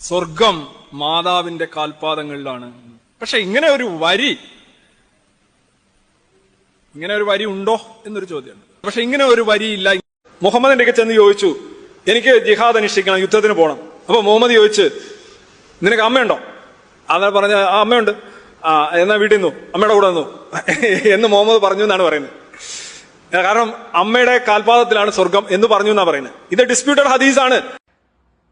സ്വർഗം മാതാവിന്റെ കാൽപാദങ്ങളിലാണ്. പക്ഷെ ഇങ്ങനെ ഒരു വരി ഇങ്ങനെ ഒരു വരി ഉണ്ടോ എന്നൊരു ചോദ്യമുണ്ട് പക്ഷെ ഇങ്ങനെ ഒരു വരിയില്ല. മുഹമ്മദിന്റെ ചെന്ന് ചോദിച്ചു എനിക്ക് ജിഹാദ് അനുഷ്ഠിക്കണം യുദ്ധത്തിന് പോകണം അപ്പൊ മുഹമ്മദ് ചോദിച്ചു നിനക്ക് അമ്മയുണ്ടോ? അതാ പറഞ്ഞ ആ അമ്മയുണ്ട്. ആ എന്നാ വീട്ടിൽ നിന്നു? അമ്മയുടെ കൂടെ നിന്നു? എന്ന് മുഹമ്മദ് പറഞ്ഞു എന്നാണ് പറയുന്നത്. കാരണം അമ്മയുടെ കാൽപാദത്തിലാണ് സ്വർഗം എന്ന് പറഞ്ഞു എന്നാ പറയുന്നത്. ഇത് ഡിസ്പ്യൂട്ടഡ് ഹദീസാണ്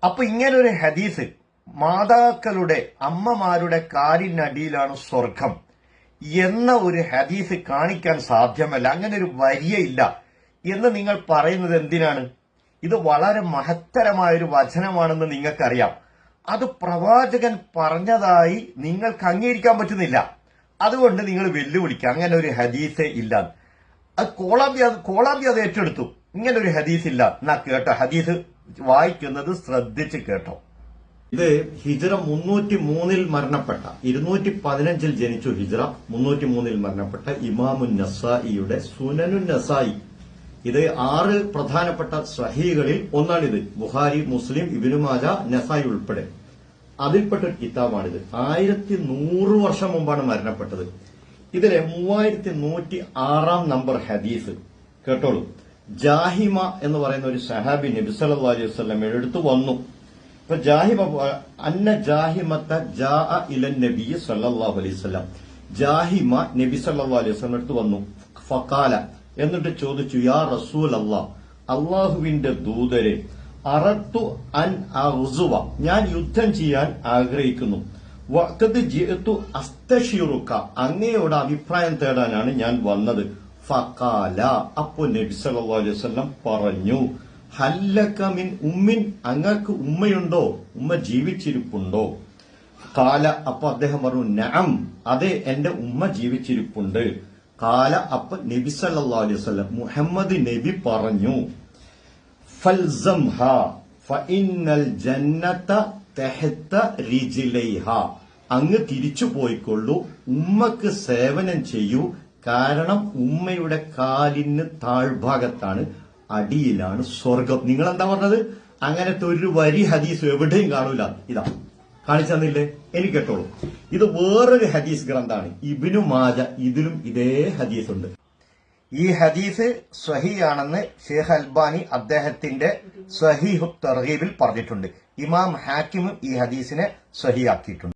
അപ്പൊ ഇങ്ങനൊരു ഹദീസിൽ മാതാക്കളുടെ അമ്മമാരുടെ കാലിനടിയിലാണ് സ്വർഗം എന്ന ഒരു ഹദീസ് കാണിക്കാൻ സാധ്യമല്ല. അങ്ങനെ ഒരു വരിയയില്ല. എന്ന് നിങ്ങൾ പറയുന്നത് എന്തിനാണ്? ഇത് വളരെ മഹത്തരമായ ഒരു വചനമാണെന്ന് നിങ്ങൾക്കറിയാം. അത് പ്രവാചകൻ പറഞ്ഞതായി നിങ്ങൾക്ക് അംഗീകരിക്കാൻ പറ്റുന്നില്ല. അതുകൊണ്ട് നിങ്ങൾ വെല്ലുവിളിക്കുക. അങ്ങനെ ഒരു ഹദീസേ ഇല്ല. അത് കോളാമ്പി അത് കോളാമ്പി അത് ഏറ്റെടുത്തു. ഇങ്ങനെ ഒരു ഹദീസ് ഇല്ല. എന്നാ കേട്ടോ? ഹദീസ് വായിക്കുന്നത് ശ്രദ്ധിച്ച് കേട്ടോ. ഇത് ഹിജറ മുന്നൂറ്റി മൂന്നിൽ മരണപ്പെട്ട ഇരുന്നൂറ്റി പതിനഞ്ചിൽ ജനിച്ചു ഹിജറ മുന്നൂറ്റി മൂന്നിൽ മരണപ്പെട്ട ഇമാമുൻ നസായിയുടെ സുനനുൻ നസായി ഇത് ആറ് പ്രധാനപ്പെട്ട സഹീകളിൽ ഒന്നാണിത്. ബുഹാരി മുസ്ലിം ഇബിനുമാജ നസായി ഉൾപ്പെടെ. അതിൽപ്പെട്ട കിതാബാണിത്. ആയിരത്തി നൂറ് വർഷം മുമ്പാണ് മരണപ്പെട്ടത്. ഇതിലെ മൂവായിരത്തി നൂറ്റി ആറാം നമ്പർ ഹദീസ് കേട്ടോളൂ. ജാഹിമ എന്ന് പറയുന്ന ഒരു സഹാബി നബി സല്ലല്ലാഹു അലൈഹി വസല്ലം എടുത്തു വന്നു. ഇപ്പൊ ജാഹിമ അന്ന ജാഹിമത്ത ജാ ഇലൻ നബി സല്ലല്ലാഹു അലൈഹി വസല്ലം. ജാഹിമ നബി സല്ലല്ലാഹു അലൈഹി വസല്ലം എടുത്തു വന്നു. ഫക്കാല എന്നിട്ട് ചോദിച്ചു യാ റസൂൽ അള്ളാഹ് അള്ളാഹുവിന്റെ ദൂതരെ അറത്തു അൻ അസുവ ഞാൻ യുദ്ധം ചെയ്യാൻ ആഗ്രഹിക്കുന്നു. അങ്ങയോട് അഭിപ്രായം തേടാനാണ് ഞാൻ വന്നത്. ഫക്കാല അപ്പോ നബി സല്ലല്ലാഹു അലൈഹി വസല്ലം പറഞ്ഞു ഹല്ലക മിൻ ഉമ്മിൻ. അങ്ങക്ക് ഉമ്മയുണ്ടോ? ഉമ്മ ജീവിച്ചിരിപ്പുണ്ടോ? കാല അപ്പൊ അദ്ദേഹം പറഞ്ഞു നഅം. അതെ എന്റെ ഉമ്മ ജീവിച്ചിരിപ്പുണ്ട്. കാല അപ്പ നബി സല്ലല്ലാഹു അലൈഹി വസല്ലം മുഹമ്മദ് നബി പറഞ്ഞു ഫൽസംഹ. ഫഇന്നൽ ജന്നത തഹത്ത റിജിലൈഹ അങ്ങ് തിരിച്ചു പോയിക്കൊള്ളൂ. ഉമ്മക്ക് സേവനം ചെയ്യൂ. കാരണം ഉമ്മയുടെ കാലിന് താഴ്ഭാഗത്താണ് അടിയിലാണ് സ്വർഗം. നിങ്ങൾ എന്താ പറഞ്ഞത്? അങ്ങനത്തെ ഒരു വരി ഹദീസ് എവിടെയും കാണൂല. ഇതാ കാണിച്ചു തന്നില്ലേ? എനിക്ക് കേട്ടോളൂ. ഇത് വേറൊരു ഹദീസ് ഗ്രന്ഥാണ് ഇബിനു മാജ ഇതിലും ഇതേ ഹദീസ് ഉണ്ട് ഈ ഹദീസ് സ്വഹിയാണെന്ന് ഷെയ്ഖ് അൽബാനി അദ്ദേഹത്തിന്റെ സ്വഹീഹു തർഹീബിൽ പറഞ്ഞിട്ടുണ്ട്. ഇമാം ഹാക്കിമും ഈ ഹദീസിനെ സ്വഹിയാക്കിയിട്ടുണ്ട്